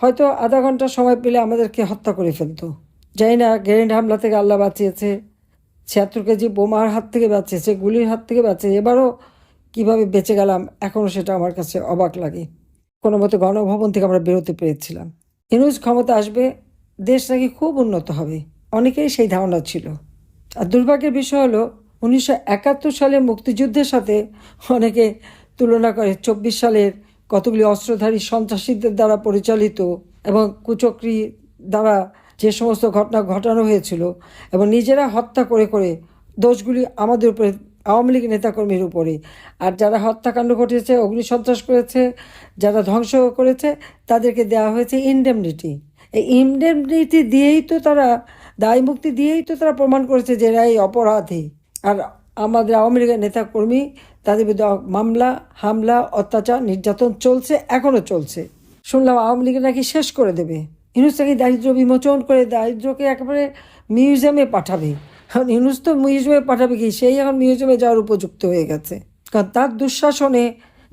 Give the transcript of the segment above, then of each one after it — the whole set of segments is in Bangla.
হয়তো আধা ঘণ্টা সময় পেলে আমাদেরকে হত্যা করে ফেলতো। জানি না, গ্রেনেড হামলা থেকে আল্লাহ বাঁচিয়েছে, ছিয়াত্তর কেজি বোমার হাত থেকে বাঁচিয়েছে, গুলির হাত থেকে বাঁচিয়েছে, এবারও কীভাবে বেঁচে গেলাম এখনও সেটা আমার কাছে অবাক লাগে। কোনো মতে গণভবন থেকে আমরা বেরোতে পেরেছিলাম। ইনুজ ক্ষমতা আসবে, দেশ নাকি খুব উন্নত হবে অনেকেই সেই ধারণা ছিল। আর দুর্ভাগ্যের বিষয় হলো, উনিশশো একাত্তর সালে মুক্তিযুদ্ধের সাথে অনেকে তুলনা করে, চব্বিশ সালের কতগুলি অস্ত্রধারী সন্ত্রাসীদের দ্বারা পরিচালিত এবং কুচক্রি দ্বারা যে সমস্ত ঘটনা ঘটানো হয়েছিল এবং নিজেরা হত্যা করে করে দোষগুলি আমাদের উপরে, আওয়ামী লীগ নেতাকর্মীর উপরে। আর যারা হত্যাকাণ্ড ঘটেছে অগ্নিসন্ত্রাস করেছে, যারা ধ্বংস করেছে, তাদেরকে দেওয়া হয়েছে ইনডেমনিটি। এই ইনডেমনিটি দিয়েই তো তারা দায় মুক্তি দিয়েই তো তারা প্রমাণ করেছে যে এরা এই অপরাধী। আর আমাদের আওয়ামী লীগের নেতাকর্মী, তাদের বিরুদ্ধে মামলা, হামলা, অত্যাচার, নির্যাতন চলছে এখনও চলছে। শুনলাম আওয়ামী লীগ নাকি শেষ করে দেবে। ইউনুস নাকি দারিদ্র বিমোচন করে দারিদ্রকে একেবারে মিউজিয়ামে পাঠাবে। কারণ ইউনুস তো মিউজিয়ামে পাঠাবে কি? সেই এখন মিউজিয়ামে যাওয়ার উপযুক্ত হয়ে গেছে। কারণ তার দুঃশাসনে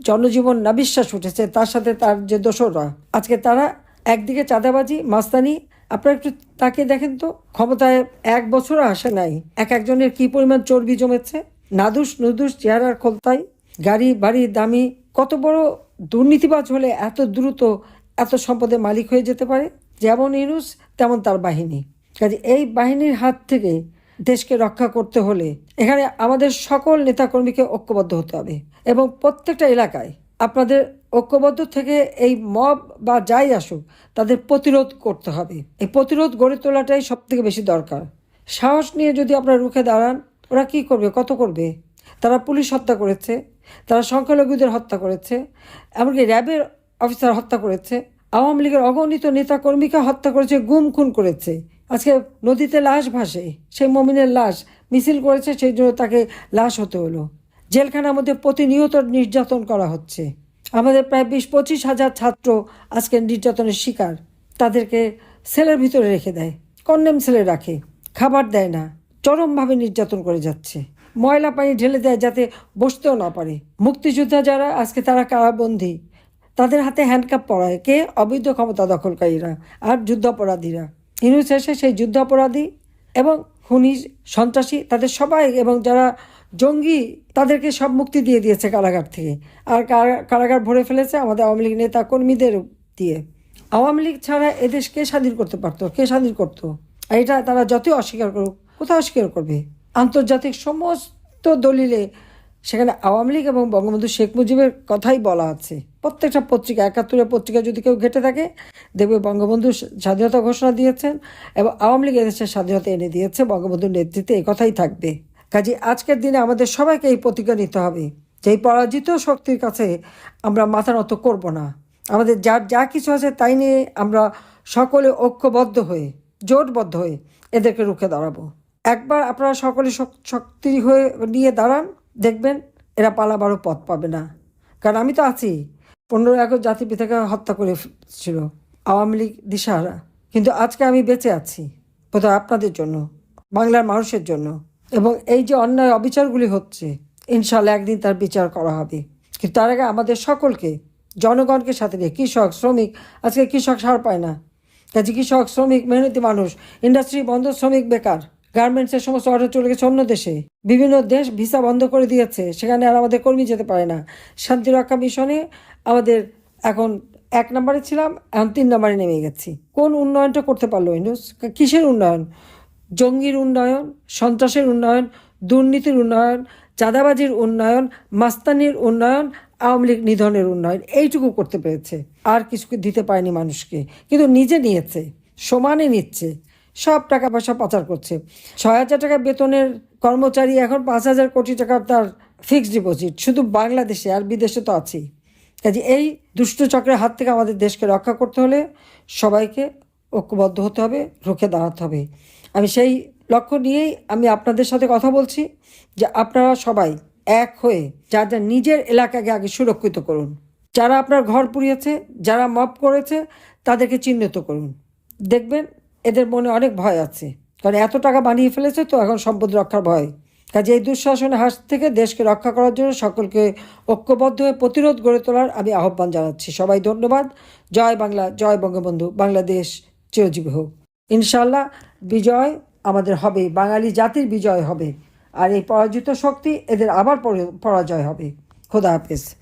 জনজীবন না বিশ্বাস উঠেছে, তার সাথে তার যে দোসররা, আজকে তারা একদিকে চাঁদাবাজি, মাস্তানি আপনারা একটু তাকে দেখেন তো, ক্ষমতায় এক বছরও আসে নাই। এক একজনের কি পরিমাণ চর্বি জমেছে? নাদুস নুদুস চেহারার খোলতাই গাড়ি বাড়ি দামি, কত বড় দুর্নীতিবাজ হলে এত দ্রুত এত সম্পদের মালিক হয়ে যেতে পারে? যেমন ইনুস তেমন তার বাহিনী। কাজে এই বাহিনীর হাত থেকে দেশকে রক্ষা করতে হলে এখানে আমাদের সকল নেতাকর্মীকে ঐক্যবদ্ধ হতে হবে এবং প্রত্যেকটা এলাকায় আপনাদের ঐক্যবদ্ধ থেকে এই মব বা যাই আসুক, তাদের প্রতিরোধ করতে হবে। এই প্রতিরোধ গড়ে তোলাটাই সব থেকে বেশি দরকার। সাহস নিয়ে যদি আপনারা রুখে দাঁড়ান, ওরা কি করবে, কত করবে? তারা পুলিশ হত্যা করেছে, তারা সংখ্যালঘুদের হত্যা করেছে, এমনকি র্যাবের অফিসার হত্যা করেছে, আওয়ামী লীগের অগণিত নেতাকর্মীকে হত্যা করেছে, গুম খুন করেছে। আজকে নদীতে লাশ ভাসে, সেই মমিনের লাশ, মিছিল করেছে, সেই জন্য তাকে লাশ হতে হলো। জেলখানার মধ্যে প্রতিনিয়ত নির্যাতন করা হচ্ছে। আমাদের প্রায় বিশ পঁচিশ হাজার ছাত্র আজকে নির্যাতনের শিকার। তাদেরকে সেলের ভিতরে রেখে দেয়, কন্ডেম সেলে রাখে, খাবার দেয় না, চরমভাবে নির্যাতন করে যাচ্ছে। ময়লা পানি ঢেলে দেয় যাতে বসতেও না পারে। মুক্তিযোদ্ধা যারা, আজকে তারা কারাবন্দী। তাদের হাতে হ্যান্ডকাপ পরায় কে অবৈধ ক্ষমতা দখলকারীরা আর যুদ্ধাপরাধীরা। এসে সেই যুদ্ধাপরাধী এবং খুনি, সন্ত্রাসী, তাদের সবাই এবং যারা জঙ্গি, তাদেরকে সব মুক্তি দিয়ে দিয়েছে কারাগার থেকে। আর কারাগার ভরে ফেলেছে আমাদের আওয়ামী লীগ নেতা কর্মীদের দিয়ে। আওয়ামী লীগ ছাড়া এদেশ কে স্বাধীন করতে পারতো? কে স্বাধীন করতো? এটা তারা যতই অস্বীকার করুক কোথাও অস্বীকার করবে? আন্তর্জাতিক সমস্ত দলিলে সেখানে আওয়ামী লীগ এবং বঙ্গবন্ধু শেখ মুজিবের কথাই বলা আছে। প্রত্যেকটা পত্রিকা, একাত্তরের পত্রিকা যদি কেউ ঘেটে থাকে, দেখবে বঙ্গবন্ধু স্বাধীনতা ঘোষণা দিয়েছেন এবং আওয়ামী লীগ এদেশের স্বাধীনতা এনে দিয়েছে, বঙ্গবন্ধুর নেতৃত্বে এই কথাই থাকবে। কাজে আজকের দিনে আমাদের সবাইকে এই প্রতিজ্ঞা নিতে হবে যে পরাজিত শক্তির কাছে আমরা মাথা নত করব না। আমাদের যার যা কিছু আছে তাই নিয়ে আমরা সকলে ঐক্যবদ্ধ হয়ে, জোটবদ্ধ হয়ে এদেরকে রুখে দাঁড়াবো। একবার আপনারা সকলে শক্তি হয়ে নিয়ে দাঁড়ান। দেখবেন এরা পালাবারও পথ পাবে না। কারণ আমি তো আছি। পনেরো আগস্ট জাতির পিতাকে হত্যা করে ছিল আওয়ামী লীগ দিশাহারা। কিন্তু আজকে আমি বেঁচে আছি, বোধহয় আপনাদের জন্য, বাংলার মানুষের জন্য। এবং এই যে অন্যায় অবিচারগুলি হচ্ছে, ইনশাল্লাহ একদিন তার বিচার করা হবে। কিন্তু তার আগে আমাদের সকলকে, জনগণকে সাথে নিয়ে, কৃষক, শ্রমিক, আজকে কৃষক সার পায় না। কাজে কৃষক, শ্রমিক, মেহনতি মানুষ ইন্ডাস্ট্রি বন্ধ, শ্রমিক বেকার। গার্মেন্টসের সমস্ত অর্ডার চলে গেছে অন্য দেশে। বিভিন্ন দেশ ভিসা বন্ধ করে দিয়েছে, সেখানে আর আমাদের কর্মী যেতে পারে না। শান্তিরক্ষা মিশনে আমাদের এখন এক নম্বরে ছিলাম, এখন তিন নম্বরে নেমে গেছি। কোন উন্নয়নটা করতে পারল ইন্ডোস কিসের উন্নয়ন? জঙ্গির উন্নয়ন, সন্ত্রাসের উন্নয়ন, দুর্নীতির উন্নয়ন, চাঁদাবাজির উন্নয়ন, মাস্তানির উন্নয়ন, আওয়ামী লীগ নিধনের উন্নয়ন, এইটুকু করতে পেরেছে। আর কিছু দিতে পারেনি মানুষকে, কিন্তু নিজে নিয়েছে, সমানে নিচ্ছে। সব টাকা পয়সা পাচার করছে। ছয় হাজার টাকা বেতনের কর্মচারী এখন পাঁচ হাজার কোটি টাকার তার ফিক্সড ডিপোজিট শুধু বাংলাদেশে আর বিদেশে তো আছেই। কাজে এই দুষ্ট চক্রের হাত থেকে আমাদের দেশকে রক্ষা করতে হলে সবাইকে ঐক্যবদ্ধ হতে হবে, রুখে দাঁড়াতে হবে। আমি সেই লক্ষ্য নিয়েই আমি আপনাদের সাথে কথা বলছি যে আপনারা সবাই এক হয়ে যার যার নিজের এলাকাকে আগে সুরক্ষিত করুন। যারা আপনার ঘর পুড়িয়েছে, যারা মপ করেছে, তাদেরকে চিহ্নিত করুন। দেখবেন এদের মনে অনেক ভয় আছে। কারণ এত টাকা বানিয়ে ফেলেছে তো এখন সম্পদ রক্ষার ভয়। কাজে এই দুঃশাসনের হাত থেকে দেশকে রক্ষা করার জন্য সকলকে ঐক্যবদ্ধ হয়ে প্রতিরোধ গড়ে তোলার আমি আহ্বান জানাচ্ছি। সবাই ধন্যবাদ। জয় বাংলা, জয় বঙ্গবন্ধু। বাংলাদেশ চিরজীবী হোক। ইনশাল্লাহ বিজয় আমাদের হবে। বাঙালি জাতির বিজয় হবে। আর এই পরাজিত শক্তি এদের আবার পরে- পরাজয় হবে। খোদা হাফেজ।